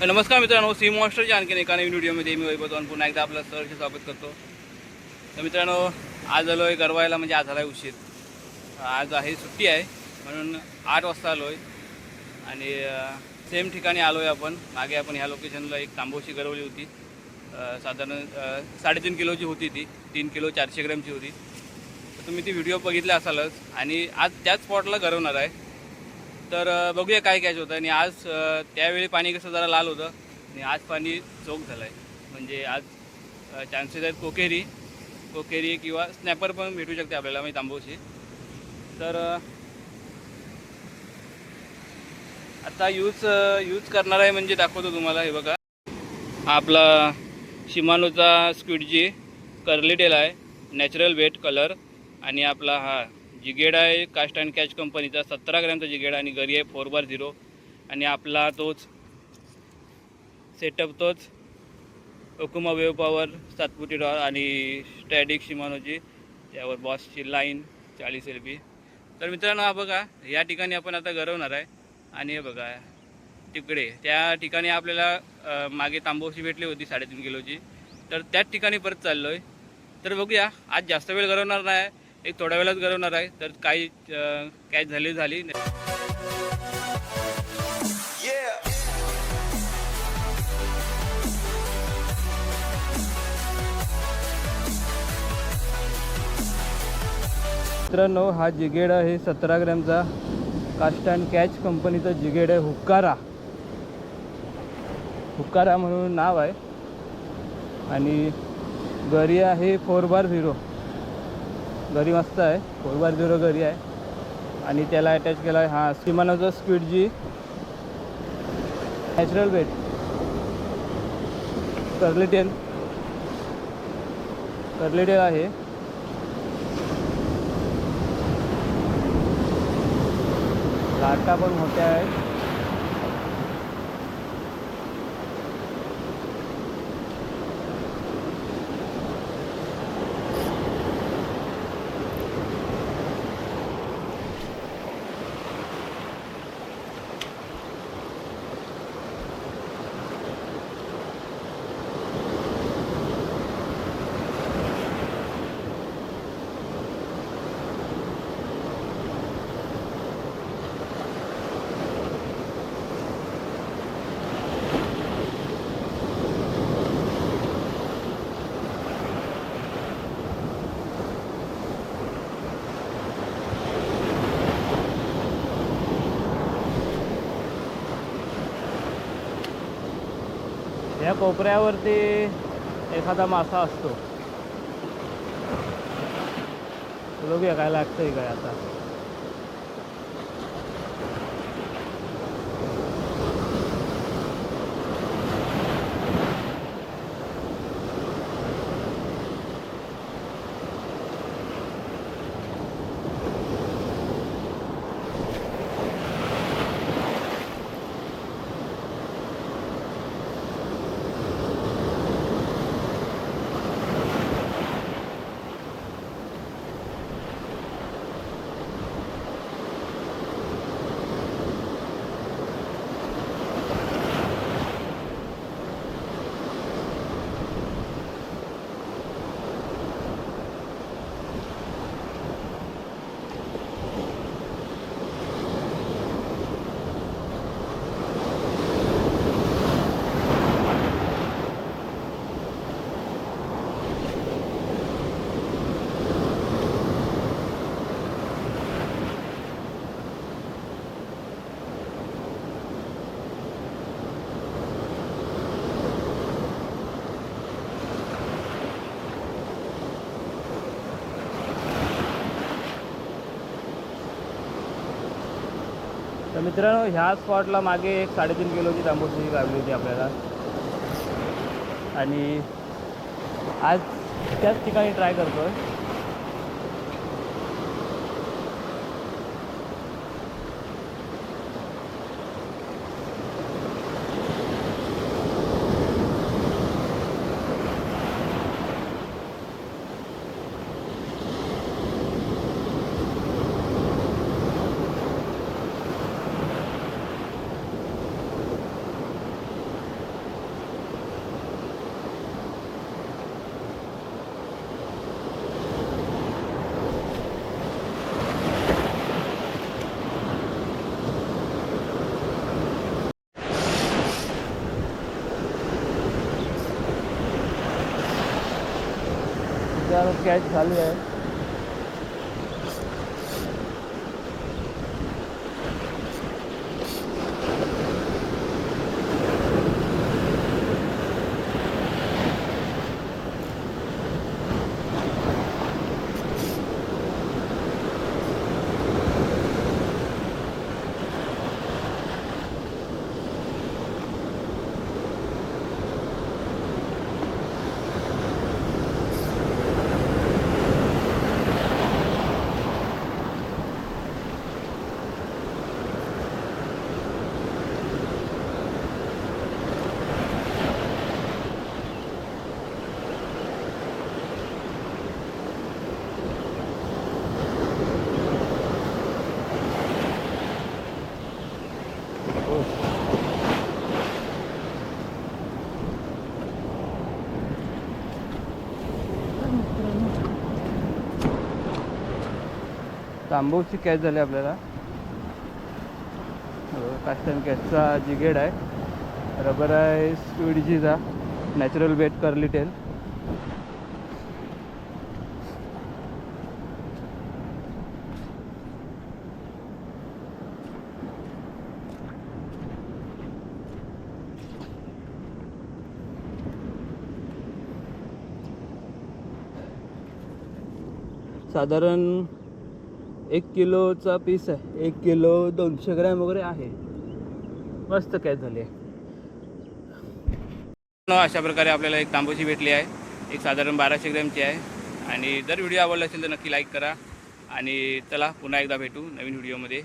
नमस्कार मित्रांनो सी मॉन्स्टरच्या आणखीन एका नवीन व्हिडिओमध्ये मी वैभव जाऊन पुन्हा एकदा आपलं सहर्ष स्वागत करतो. तर मित्रांनो आज आलो आहे गरवायला म्हणजे आज झाला आहे उशीर. आज आहे सुट्टी आहे म्हणून आठ वाजता आलो आहे आणि सेम ठिकाणी आलो आहे आपण. मागे आपण ह्या लोकेशनला एक तांबोशी गरवली होती. साधारण साडेतीन किलोची होती ती. तीन किलो चारशे ग्रॅमची होती. तर तुम्ही ती व्हिडिओ बघितला असालच. आणि आज त्याच स्पॉटला गरवणार आहे. तर बघूया काय कॅच होतं. आणि आज त्यावेळी पाणी कसं जरा लाल होतं. आणि आज पाणी चोख झालं आहे म्हणजे आज चान्सेस आहेत कोकेरी कोकेरी किंवा स्नॅपर पण भेटू शकते आपल्याला म्हणजे तांबूशी. तर आता यूज यूज करणार आहे म्हणजे दाखवतो तुम्हाला हे बघा. आपला शिमानोचा स्क्विडजी कर्लीटेल आहे. नॅचरल वेट कलर आणि आपला हा जिगेड आहे कास्ट अँड कॅच कंपनीचा सतरा ग्रॅमचा जिगेड आणि गरी आहे फोर बार झिरो आणि आपला तोच सेटअप तोच ओकुमा वेव पॉवर सातपुटी डॉर आणि स्टॅडिक शिमानोची त्यावर बॉसची लाईन चाळीस एल बी तर मित्रांनो हा बघा या ठिकाणी आपण आता गरवणार आहे. आणि हे बघा तिकडे त्या ठिकाणी आपल्याला मागे तांबोशी भेटली होती साडेतीन किलोची. तर त्याच ठिकाणी परत चाललो आहे तर बघूया आज जास्त वेळ गरवणार नाही. एक थोड्या वेळात गरवणार आहे. तर काही कॅच झाली झाली. मित्रांनो हा जिगेड आहे सतरा ग्रॅमचा. कास्ट अँड कॅच कंपनीचा जिगेड आहे हुकारा हुकारा म्हणून नाव आहे. आणि गरी आहे फोर बार झिरो. घरी मस्त आहे. फोर बार झिरो घरी आहे. आणि त्याला अटॅच केला आहे हा सिमानाचा speed jig natural weight curly tail curly tail आहे. लाटा पण मोठ्या आहेत. या कोपऱ्यावरती एखादा मासा असतो. बघूया काय लागतंय काय आता. तर मित्रांनो ह्या स्पॉटला मागे एक साडेतीन किलोची तांबूची लागली होती आपल्याला. आणि आज त्याच ठिकाणी ट्राय करतो आहे कॅच चालू आहे. तांबूची कॅच झाली आपल्याला. हो, कास्टन कॅचचा जिगेड आहे. रबर आहे स्पीडजीचा नॅचरल वेट करली टेल साधारण एक किलोचा पीस आहे. एक किलो दोनशे ग्रॅम वगैरे आहे. मस्त कॅच झाली आहे. अशा प्रकारे आपल्याला एक तांबूची भेटली आहे. एक साधारण बाराशे ग्रॅमची आहे. आणि जर व्हिडिओ आवडला असेल तर नक्की लाईक करा. आणि चला पुन्हा एकदा भेटू नवीन व्हिडिओमध्ये.